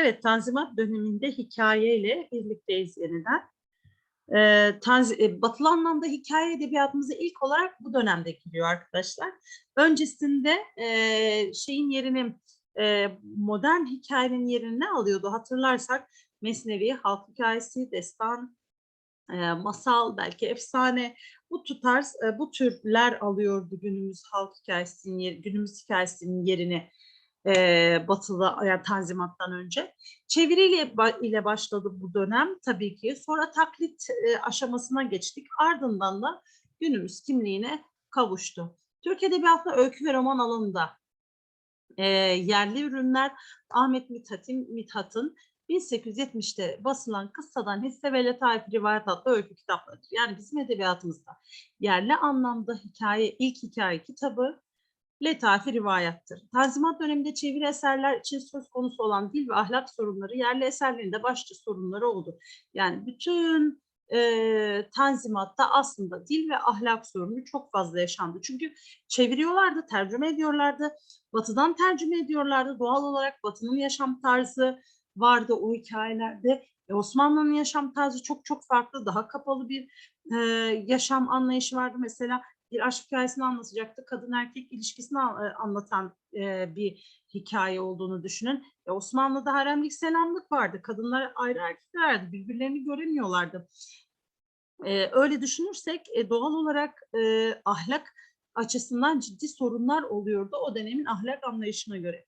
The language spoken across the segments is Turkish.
Evet, Tanzimat döneminde hikayeyle birlikteyiz yeniden. Ee, tanzi, e, batılı anlamda hikaye edebiyatımıza ilk olarak bu dönemde giriyor arkadaşlar. Öncesinde e, şeyin yerini, e, modern hikayenin yerini ne alıyordu hatırlarsak Mesnevi, halk hikayesi, destan, e, masal, belki efsane bu tarz e, bu türler alıyordu günümüz halk hikayesinin günümüz hikayesinin yerini e, batılı yani tanzimattan önce. Çeviriyle ile başladı bu dönem tabii ki. Sonra taklit e, aşamasına geçtik. Ardından da günümüz kimliğine kavuştu. Türk Edebiyatı'nda öykü ve roman alanında e, yerli ürünler Ahmet Mithat'in Mithat'ın 1870'te basılan Kıssadan Hisse ve Letaif Rivayet adlı öykü kitapları. Yani bizim edebiyatımızda yerli anlamda hikaye, ilk hikaye kitabı Letafi rivayattır. Tanzimat döneminde çeviri eserler için söz konusu olan dil ve ahlak sorunları yerli eserlerin de başlıca sorunları oldu. Yani bütün e, Tanzimat'ta aslında dil ve ahlak sorunu çok fazla yaşandı. Çünkü çeviriyorlardı, tercüme ediyorlardı, batıdan tercüme ediyorlardı. Doğal olarak batının yaşam tarzı vardı o hikayelerde. E, Osmanlı'nın yaşam tarzı çok çok farklı, daha kapalı bir e, yaşam anlayışı vardı. Mesela bir aşk hikayesini anlatacaktı. Kadın erkek ilişkisini e, anlatan e, bir hikaye olduğunu düşünün. E, Osmanlı'da haremlik selamlık vardı. Kadınlar ayrı erkeklerdi. Birbirlerini göremiyorlardı. E, öyle düşünürsek e, doğal olarak e, ahlak açısından ciddi sorunlar oluyordu o dönemin ahlak anlayışına göre.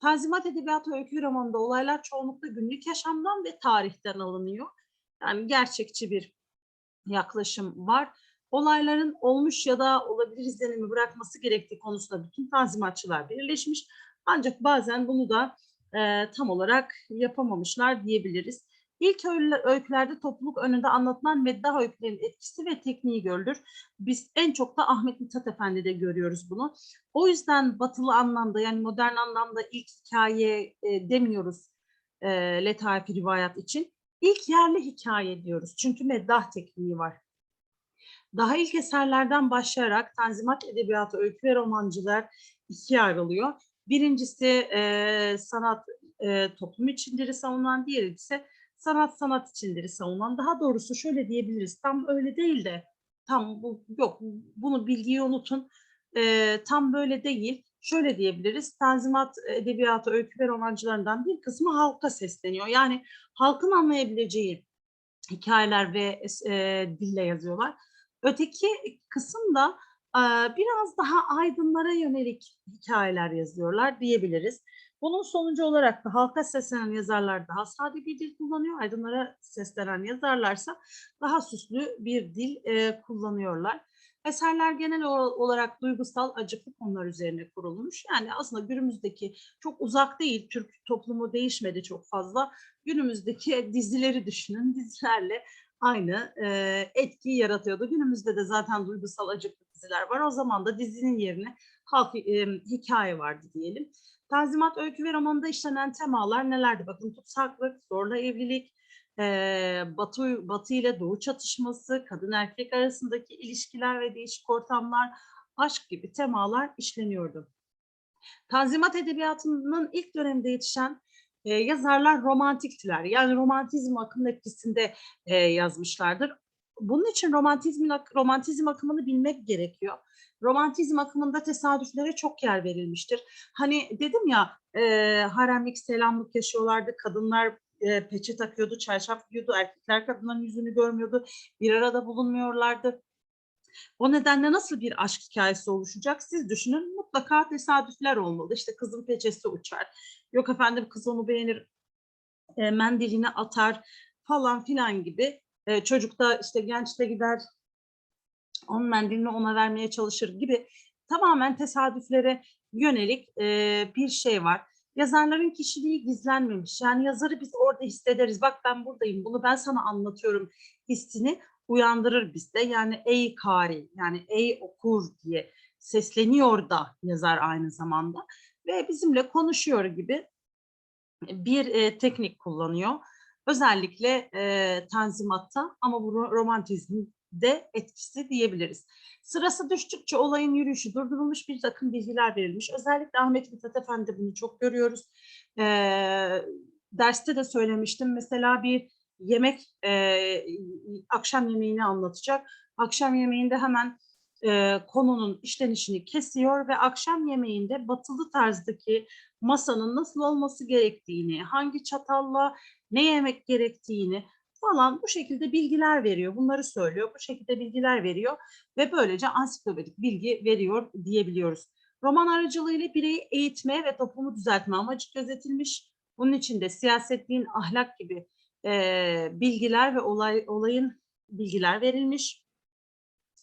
Tanzimat Edebiyatı Öykü romanında olaylar çoğunlukla günlük yaşamdan ve tarihten alınıyor. Yani gerçekçi bir yaklaşım var olayların olmuş ya da olabilir izlenimi bırakması gerektiği konusunda bütün tanzimatçılar birleşmiş. Ancak bazen bunu da e, tam olarak yapamamışlar diyebiliriz. İlk öykü- öykülerde topluluk önünde anlatılan meddah öykülerin etkisi ve tekniği görülür. Biz en çok da Ahmet Mithat Efendi'de görüyoruz bunu. O yüzden batılı anlamda yani modern anlamda ilk hikaye e, demiyoruz e, Letaif-i Rivayat için. İlk yerli hikaye diyoruz. Çünkü meddah tekniği var. Daha ilk eserlerden başlayarak Tanzimat Edebiyatı öykü ve romancılar ikiye ayrılıyor. Birincisi e, sanat e, toplum içindir savunan, diğeri ise sanat sanat içindir savunan. Daha doğrusu şöyle diyebiliriz, tam öyle değil de, tam bu yok, bunu bilgiyi unutun, E, tam böyle değil. Şöyle diyebiliriz, Tanzimat Edebiyatı öykü ve romancılarından bir kısmı halka sesleniyor. Yani halkın anlayabileceği hikayeler ve e, dille yazıyorlar. Öteki kısım da biraz daha aydınlara yönelik hikayeler yazıyorlar diyebiliriz. Bunun sonucu olarak da halka seslenen yazarlar daha sade bir dil kullanıyor. Aydınlara seslenen yazarlarsa daha süslü bir dil e, kullanıyorlar. Eserler genel olarak duygusal, acıklı konular üzerine kurulmuş. Yani aslında günümüzdeki çok uzak değil, Türk toplumu değişmedi çok fazla. Günümüzdeki dizileri düşünün, dizilerle aynı e, etkiyi yaratıyordu. Günümüzde de zaten duygusal acıklı diziler var. O zaman da dizinin yerine halk e, hikaye vardı diyelim. Tanzimat öykü ve romanında işlenen temalar nelerdi? Bakın tutsaklık, zorla evlilik, e, batı, batı ile doğu çatışması, kadın erkek arasındaki ilişkiler ve değişik ortamlar, aşk gibi temalar işleniyordu. Tanzimat edebiyatının ilk döneminde yetişen e, yazarlar romantiktiler. Yani romantizm akımının etkisinde e, yazmışlardır. Bunun için romantizmin romantizm akımını bilmek gerekiyor. Romantizm akımında tesadüflere çok yer verilmiştir. Hani dedim ya e, haremlik, selamlık yaşıyorlardı. Kadınlar e, peçe takıyordu, çarşaf giyiyordu. Erkekler kadınların yüzünü görmüyordu. Bir arada bulunmuyorlardı. O nedenle nasıl bir aşk hikayesi oluşacak siz düşünün. Mutlaka tesadüfler olmalı. İşte kızın peçesi uçar. Yok efendim kız onu beğenir, e, mendilini atar falan filan gibi. E, çocuk da işte genç de gider onun mendilini ona vermeye çalışır gibi tamamen tesadüflere yönelik e, bir şey var. Yazarların kişiliği gizlenmemiş. Yani yazarı biz orada hissederiz. Bak ben buradayım, bunu ben sana anlatıyorum hissini uyandırır bizde. Yani ey kari, yani ey okur diye sesleniyor da yazar aynı zamanda. Ve bizimle konuşuyor gibi bir e, teknik kullanıyor. Özellikle e, Tanzimat'ta ama bu ro- romantizmde etkisi diyebiliriz. Sırası düştükçe olayın yürüyüşü durdurulmuş bir takım bilgiler verilmiş. Özellikle Ahmet Mithat Efendi bunu çok görüyoruz. E, derste de söylemiştim. Mesela bir yemek e, akşam yemeğini anlatacak. Akşam yemeğinde hemen e, konunun işlenişini kesiyor ve akşam yemeğinde batılı tarzdaki masanın nasıl olması gerektiğini, hangi çatalla ne yemek gerektiğini falan bu şekilde bilgiler veriyor. Bunları söylüyor. Bu şekilde bilgiler veriyor ve böylece ansiklopedik bilgi veriyor diyebiliyoruz. Roman aracılığıyla bireyi eğitme ve toplumu düzeltme amacı gözetilmiş. Bunun için de siyaset, din, ahlak gibi e, bilgiler ve olay olayın bilgiler verilmiş.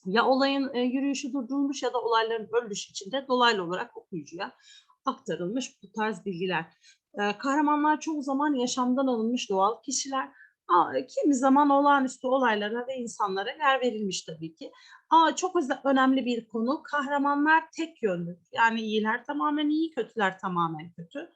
Ya olayın e, yürüyüşü durdurulmuş ya da olayların örülüşü içinde dolaylı olarak okuyucuya aktarılmış bu tarz bilgiler. E, kahramanlar çoğu zaman yaşamdan alınmış doğal kişiler. Aa, kimi zaman olağanüstü olaylara ve insanlara yer verilmiş tabii ki. Aa, çok önemli bir konu. Kahramanlar tek yönlü. Yani iyiler tamamen iyi, kötüler tamamen kötü.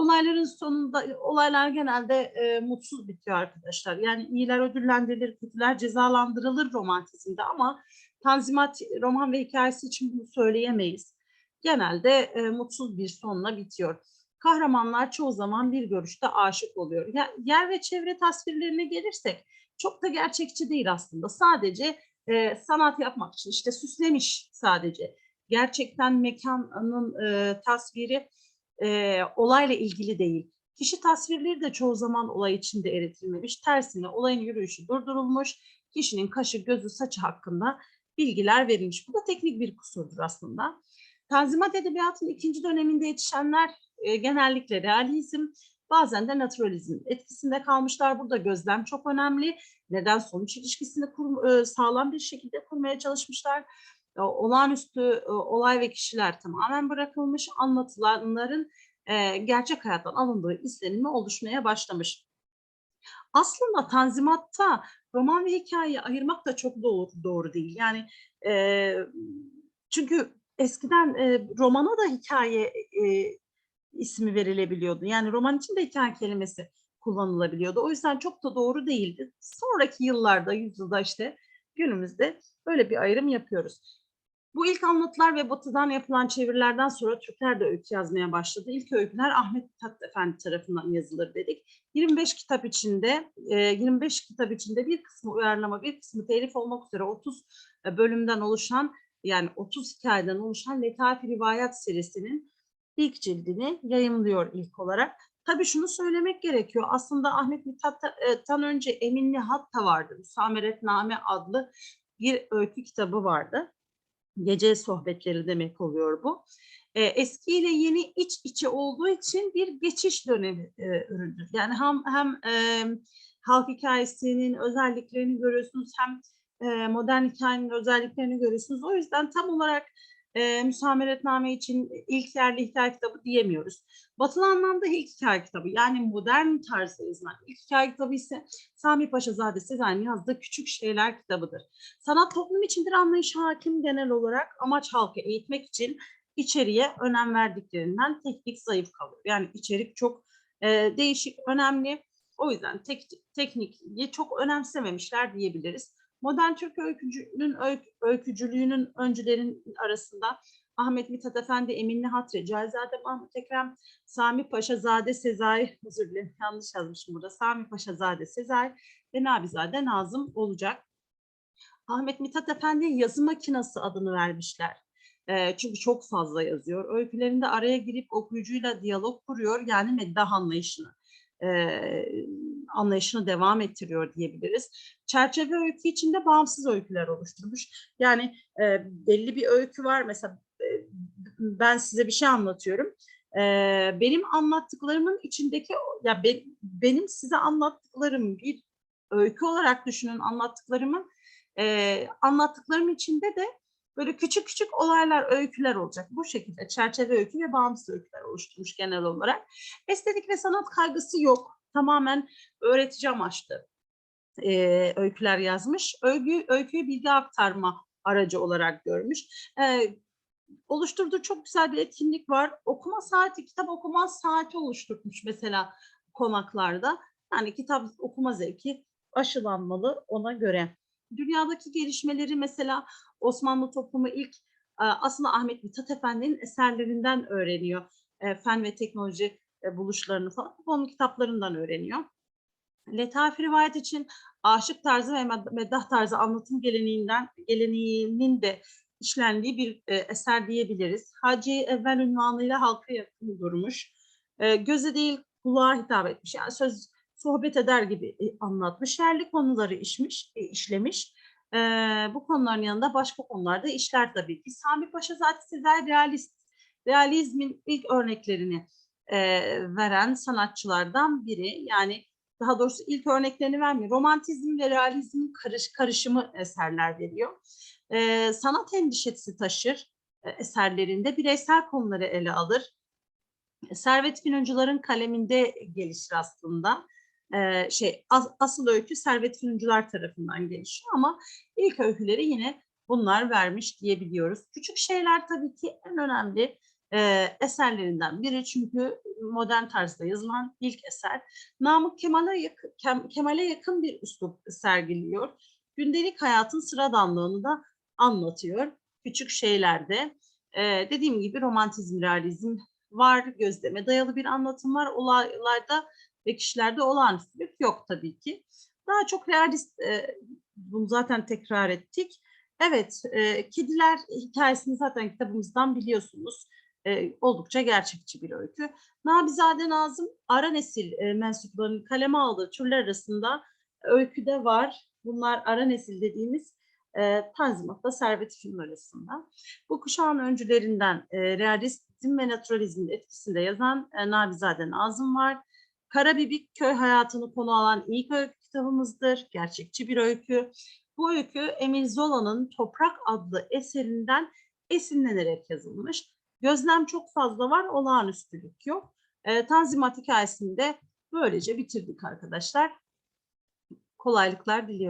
Olayların sonunda olaylar genelde e, mutsuz bitiyor arkadaşlar. Yani iyiler ödüllendirilir, kötüler cezalandırılır romantizmde ama Tanzimat roman ve hikayesi için bunu söyleyemeyiz. Genelde e, mutsuz bir sonla bitiyor. Kahramanlar çoğu zaman bir görüşte aşık oluyor. Ya, yer ve çevre tasvirlerine gelirsek çok da gerçekçi değil aslında. Sadece e, sanat yapmak için işte süslemiş sadece. Gerçekten mekanın e, tasviri e, olayla ilgili değil. Kişi tasvirleri de çoğu zaman olay içinde eritilmemiş. Tersine olayın yürüyüşü durdurulmuş. Kişinin kaşı, gözü, saçı hakkında bilgiler verilmiş. Bu da teknik bir kusurdur aslında. Tanzimat Edebiyatı'nın ikinci döneminde yetişenler e, genellikle realizm, bazen de naturalizm etkisinde kalmışlar. Burada gözlem çok önemli. Neden sonuç ilişkisini kur, e, sağlam bir şekilde kurmaya çalışmışlar. Olağanüstü olay ve kişiler tamamen bırakılmış. Anlatılanların gerçek hayattan alındığı izlenimi oluşmaya başlamış. Aslında Tanzimat'ta roman ve hikayeyi ayırmak da çok doğru, doğru değil. Yani e, çünkü eskiden e, romana da hikaye e, ismi verilebiliyordu. Yani roman için de hikaye kelimesi kullanılabiliyordu. O yüzden çok da doğru değildi. Sonraki yıllarda, yüzyılda işte günümüzde böyle bir ayrım yapıyoruz. Bu ilk anlatılar ve batıdan yapılan çevirilerden sonra Türkler de öykü yazmaya başladı. İlk öyküler Ahmet Mithat Efendi tarafından yazılır dedik. 25 kitap içinde, 25 kitap içinde bir kısmı uyarlama, bir kısmı telif olmak üzere 30 bölümden oluşan yani 30 hikayeden oluşan Letafi Rivayat serisinin ilk cildini yayımlıyor ilk olarak. Tabii şunu söylemek gerekiyor. Aslında Ahmet Mithat'tan önce Emin Nihat da vardı. Müsameretname adlı bir öykü kitabı vardı. Gece sohbetleri demek oluyor bu. E, eski ile yeni iç içe olduğu için bir geçiş dönemi e. Yani hem hem e, halk hikayesinin özelliklerini görüyorsunuz hem e, modern hikayenin özelliklerini görüyorsunuz. O yüzden tam olarak e, müsameretname için ilk yerli hikaye kitabı diyemiyoruz. Batılı anlamda ilk hikaye kitabı yani modern tarzda yazılan ilk hikaye kitabı ise Sami Paşazade Sezai'nin yazdığı Küçük Şeyler kitabıdır. Sanat toplum içindir anlayış hakim genel olarak amaç halkı eğitmek için içeriye önem verdiklerinden teknik zayıf kalıyor. Yani içerik çok e, değişik, önemli. O yüzden tek, tekniği çok önemsememişler diyebiliriz. Modern Türk öykücülüğünün, öykü, öykücülüğünün öncülerin arasında Ahmet Mithat Efendi, Emin Nihat Recaizade, Mahmut Ekrem, Sami Paşazade Sezai, özür dilerim yanlış yazmışım burada, Sami Paşazade Sezai ve Nabizade Nazım olacak. Ahmet Mithat Efendi yazı makinası adını vermişler. E, çünkü çok fazla yazıyor. Öykülerinde araya girip okuyucuyla diyalog kuruyor yani meddah anlayışını e, anlayışını devam ettiriyor diyebiliriz. Çerçeve öykü içinde bağımsız öyküler oluşturmuş. Yani e, belli bir öykü var mesela e, ben size bir şey anlatıyorum. E, benim anlattıklarımın içindeki ya be, benim size anlattıklarım bir öykü olarak düşünün anlattıklarımın e, anlattıklarım içinde de böyle küçük küçük olaylar, öyküler olacak. Bu şekilde çerçeve öykü ve bağımsız öyküler oluşturmuş genel olarak. Estetik ve sanat kaygısı yok. Tamamen öğretici amaçlı e, öyküler yazmış. Öykü, öyküyü bilgi aktarma aracı olarak görmüş. E, oluşturduğu çok güzel bir etkinlik var. Okuma saati, kitap okuma saati oluşturmuş mesela konaklarda. Yani kitap okuma zevki aşılanmalı ona göre. Dünyadaki gelişmeleri mesela Osmanlı toplumu ilk aslında Ahmet Mithat Efendi'nin eserlerinden öğreniyor. Fen ve teknoloji e, buluşlarını falan onun kitaplarından öğreniyor. Letafi rivayet için aşık tarzı ve med- meddah tarzı anlatım geleneğinden geleneğinin de işlendiği bir e, eser diyebiliriz. Hacı evvel ünvanıyla halka yakın durmuş. E, göze değil kulağa hitap etmiş. Yani söz sohbet eder gibi anlatmış. Yerli konuları işmiş, işlemiş. Bu konuların yanında başka konularda işler tabii ki. Sami Paşa zaten sizler realist, realizmin ilk örneklerini e, veren sanatçılardan biri. Yani daha doğrusu ilk örneklerini vermiyor. Romantizm ve realizmin karış, karışımı eserler veriyor. E, sanat endişesi taşır e, eserlerinde bireysel konuları ele alır. Servet Fünuncuların kaleminde gelişir aslında. Ee, şey as- asıl öykü Servet Fünuncular tarafından gelişiyor ama ilk öyküleri yine bunlar vermiş diyebiliyoruz. Küçük şeyler tabii ki en önemli e, eserlerinden biri çünkü modern tarzda yazılan ilk eser. Namık Kemal'e yakın, Kem- Kemal'e yakın bir üslup sergiliyor. Gündelik hayatın sıradanlığını da anlatıyor. Küçük şeylerde. Ee, dediğim gibi romantizm, realizm var, gözleme dayalı bir anlatım var. Olaylarda ve kişilerde olağanüstülük yok tabii ki. Daha çok realist, e, bunu zaten tekrar ettik. Evet, e, Kediler hikayesini zaten kitabımızdan biliyorsunuz. E, oldukça gerçekçi bir öykü. Nabizade Nazım, ara nesil e, mensuplarının kaleme aldığı türler arasında öyküde var. Bunlar ara nesil dediğimiz e, Tanzimat'la Servet film arasında. Bu kuşağın öncülerinden e, realizm ve naturalizmin etkisinde yazan e, Nabizade Nazım var. Karabibik köy hayatını konu alan ilk öykü kitabımızdır. Gerçekçi bir öykü. Bu öykü Emil Zola'nın Toprak adlı eserinden esinlenerek yazılmış. Gözlem çok fazla var, olağanüstülük yok. E, Tanzimat hikayesini de böylece bitirdik arkadaşlar. Kolaylıklar diliyorum.